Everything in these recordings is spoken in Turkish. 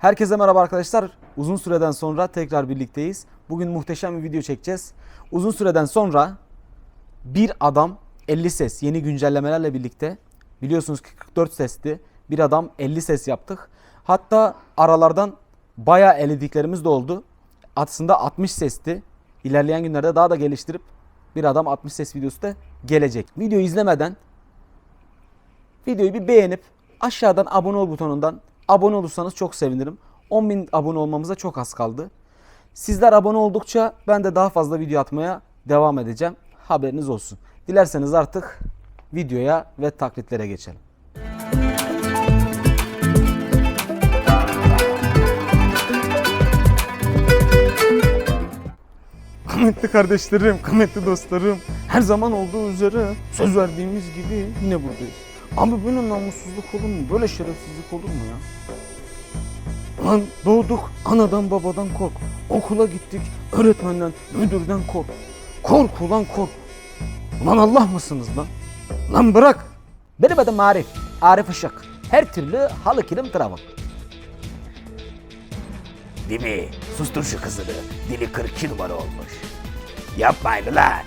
Herkese merhaba arkadaşlar. Uzun süreden sonra tekrar birlikteyiz. Bugün muhteşem bir video çekeceğiz. Uzun süreden sonra bir adam 50 ses yeni güncellemelerle birlikte biliyorsunuz ki 44 sesti. Bir adam 50 ses yaptık. Hatta aralardan bayağı elediklerimiz de oldu. Aslında 60 sesti. İlerleyen günlerde daha da geliştirip bir adam 60 ses videosu da gelecek. Videoyu izlemeden Videoyu bir beğenip aşağıdan abone ol butonundan abone olursanız çok sevinirim. 10.000 abone olmamıza çok az kaldı. Sizler abone oldukça ben de daha fazla video atmaya devam edeceğim. Haberiniz olsun. Dilerseniz artık videoya ve taklitlere geçelim. Kıymetli kardeşlerim, kıymetli dostlarım. Her zaman olduğu üzere söz verdiğimiz gibi yine buradayız. Abi böyle namussuzluk olur mu? Böyle şerefsizlik olur mu ya? Lan doğduk, anadan babadan kork. Okula gittik, öğretmenden, müdürden kork. Kork ulan kork. Ulan Allah mısınız lan? Lan bırak. Benim adım Arif. Arif Işık. Her türlü halı kilim travel. Değil? Sustur şu kızını. Dili 42 numara olmuş. Yapmayın lan.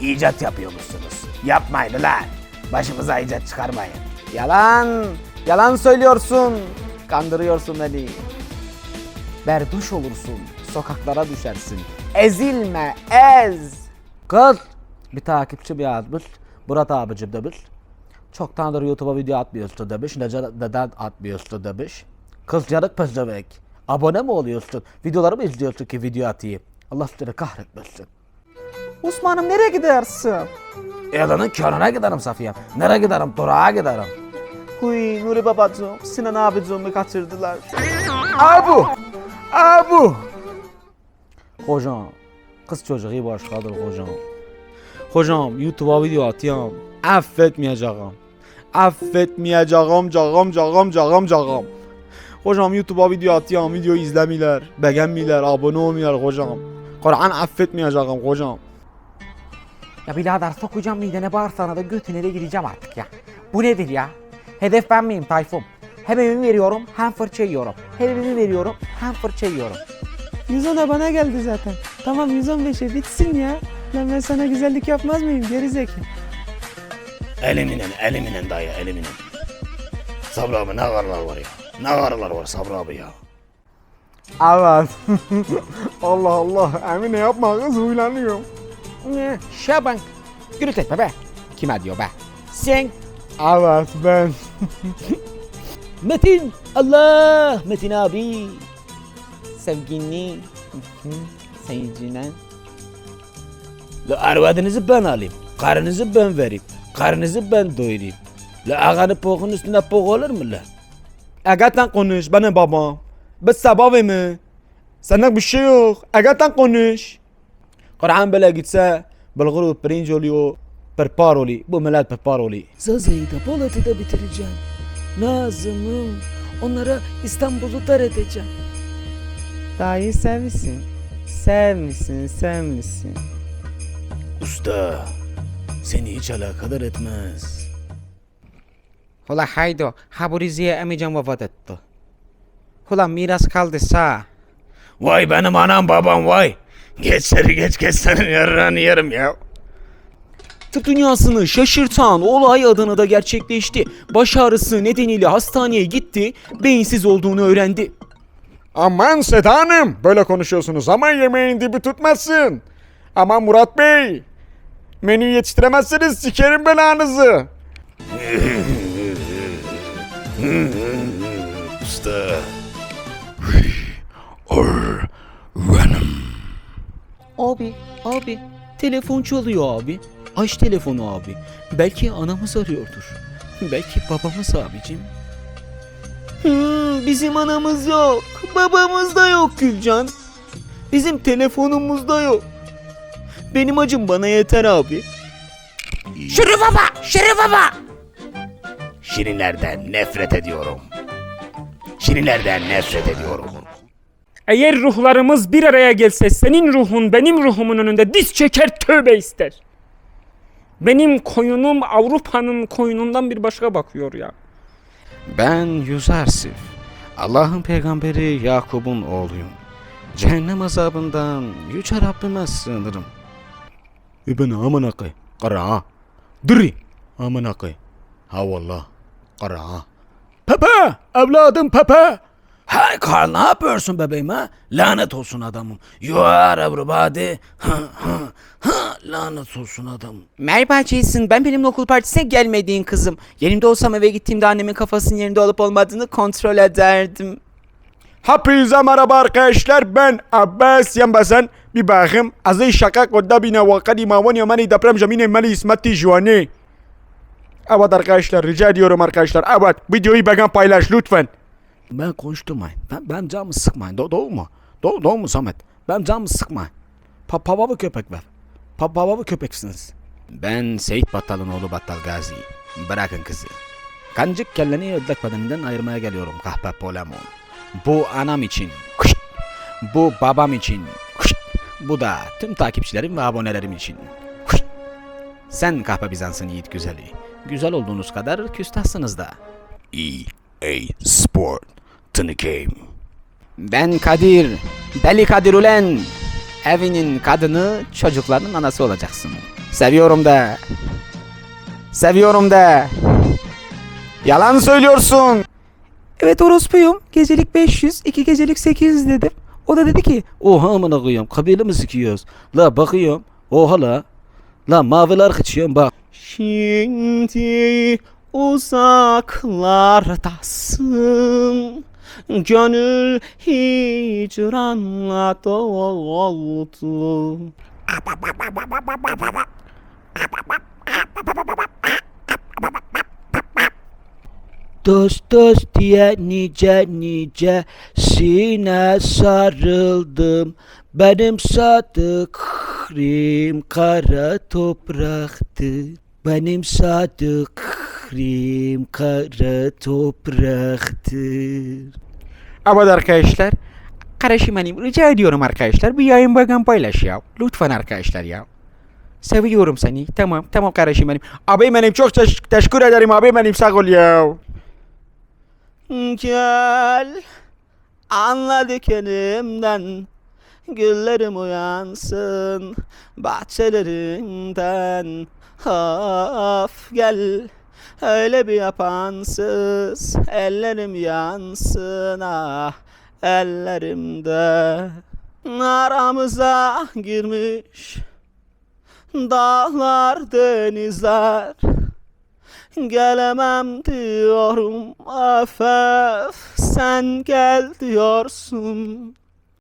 İcat yapıyormuşsunuz. Yapmayın lan. Başımıza icat çıkarmayın. Yalan. Yalan söylüyorsun. Kandırıyorsun beni. Berduş olursun. Sokaklara düşersin. Ezilme. Ez. Kız. Bir takipçi bir yazmış. Murat abicim demiş. Çoktandır YouTube'a video atmıyorsun demiş. Neden, neden atmıyorsun demiş. Kız yanık pezevenk. Abone mi oluyorsun? Videoları mı izliyorsun ki video atayım? Allah seni kahretmesin. Osman'ım nereye gidersin? Yalanın körüne giderim Safiye. Nereye giderim? Durağa giderim. Huy Nuri babacığım, Sinan abicimi kaçırdılar. Abu! Abu! Hocam, kız çocuğu başkadır hocam. Hocam YouTube'a video atıyorum. Affetmeyeceğim. Affetmeyeceğim, cağım, cağım, cağım, cağım. Hocam YouTube'a video atıyorum, videoyu izlemiyorlar, beğenmiyorlar, abone olmuyorlar hocam. Kur'an affetmeyeceğim hocam. Ya birader sokacağım midene bağırsana da götüne de gireceğim artık ya. Bu nedir ya? Hedef ben miyim Tayfun? Hem evimi veriyorum hem fırça yiyorum. Hem evimi veriyorum hem fırça yiyorum. 110 da bana geldi zaten. Tamam 115'e bitsin ya. Lan ben sana güzellik yapmaz mıyım gerizekalı? Eliminen, eliminen dayı, eliminen. Sabri abi ne karılar var ya. Ne karılar var Sabri abi ya. Evet. Allah Allah, Emine yapma kız huylanıyor. Ne? Şaban. Gürültü etme be. Kime diyor be? Sen. Evet ben. Metin. Allah. Metin abi. Sevgini. Seyircine. La arvadınızı ben alayım. Karınızı ben vereyim. Karınızı ben doyurayım. La ağanı pokun üstüne pok olur mu la? Agatan konuş benim babam. Biz sabah mi? Senden bir şey yok. Agatan konuş. Kur'an böyle gitse Bulgur pirinç oluyor. Perpar oluyor. Bu millet perpar oluyor. Zaza'yı da Polat'ı da bitireceğim. Nazım'ım. Onlara İstanbul'u dar edeceğim. Dayı sevmişsin. Sevmişsin, sevmişsin. Usta, seni hiç alakadar etmez. Ula haydo. Ha bu Rize'ye emicem vefat etti. Ulan miras kaldı sağ. Vay benim anam babam vay. Geç geç geç senin yarını yerim ya. Tıp dünyasını şaşırtan olay Adana'da gerçekleşti. Baş ağrısı nedeniyle hastaneye gitti, beyinsiz olduğunu öğrendi. Aman Seda Hanım böyle konuşuyorsunuz ama yemeğin dibi tutmasın. Aman Murat Bey menü yetiştiremezseniz sikerim belanızı. Usta. Abi, abi, telefon çalıyor abi. Aç telefonu abi. Belki anamız arıyordur. Belki babamız abicim. Hı, bizim anamız yok. Babamız da yok Gülcan. Bizim telefonumuz da yok. Benim acım bana yeter abi. Şerif baba, Şerif baba. Şirinlerden nefret ediyorum. Şirinlerden nefret ediyorum. Eğer ruhlarımız bir araya gelse senin ruhun benim ruhumun önünde diz çeker tövbe ister. Benim koyunum Avrupa'nın koyunundan bir başka bakıyor ya. Ben Yüzarsif. Allah'ın peygamberi Yakup'un oğluyum. Cehennem azabından yüce Rabbime sığınırım. İbn aman akı. Kara. Diri. Aman akı. Ha vallah. Kara. Pepe! Evladım Pepe! Hay Karl ne yapıyorsun bebeğim ha? Lanet olsun adamım. You are everybody. Ha, ha, ha, lanet olsun adamım. Merhaba Jason ben benimle okul partisine gelmediğin kızım. Yerimde olsam eve gittiğimde annemin kafasının yerinde olup olmadığını kontrol ederdim. Hepinize merhaba arkadaşlar ben Abbas Yanbasan bir bakayım azı şaka kodda bina vakadi mavani yamani deprem jamine mali ismati juani Evet arkadaşlar rica ediyorum arkadaşlar evet videoyu bakın paylaş lütfen Ben konuşturmayın. Ben, ben camı sıkmayın. Do doğu mu? Do doğu mu Samet? Ben camı sıkmayın. Pa pavavı köpek ver. Pa pavavı köpeksiniz. Ben Seyit Battal'ın oğlu Battal Gazi. Bırakın kızı. Kancık kelleni ödlek bedeninden ayırmaya geliyorum kahpe polemon. Bu anam için. Bu babam için. Bu da tüm takipçilerim ve abonelerim için. Sen kahpe Bizans'ın yiğit güzeli. Güzel olduğunuz kadar küstahsınız da. EA Sport. Tını game. Ben Kadir. Deli Kadir ulen. Evinin kadını çocukların anası olacaksın. Seviyorum de. Seviyorum de. Yalan söylüyorsun Evet orospuyum. Gecelik 500, iki gecelik 800 dedim. O da dedi ki Oha amına koyuyorum. Kabile mi sikiyoruz? La bakıyorum. Oha la. La maviler kıçıyorum bak. Şimdi uzaklardasın. Gönül hicranla doldu. Dost dost diye nice nice sine sarıldım. Benim sadıkrim kara topraktı. Benim sadıkrim kara topraktır. Evet arkadaşlar Kardeşim benim rica ediyorum arkadaşlar bir yayın bakın paylaş ya. Lütfen arkadaşlar ya. Seviyorum seni. Tamam tamam kardeşim benim. Abi benim çok teş- teşekkür ederim abi benim sağ ol ya Gel anla dikenimden Güllerim uyansın bahçelerimden Of gel öyle bir yapansız Ellerim yansın ah ellerimde Aramıza girmiş Dağlar denizler. Gelemem diyorum öf öf Sen gel diyorsun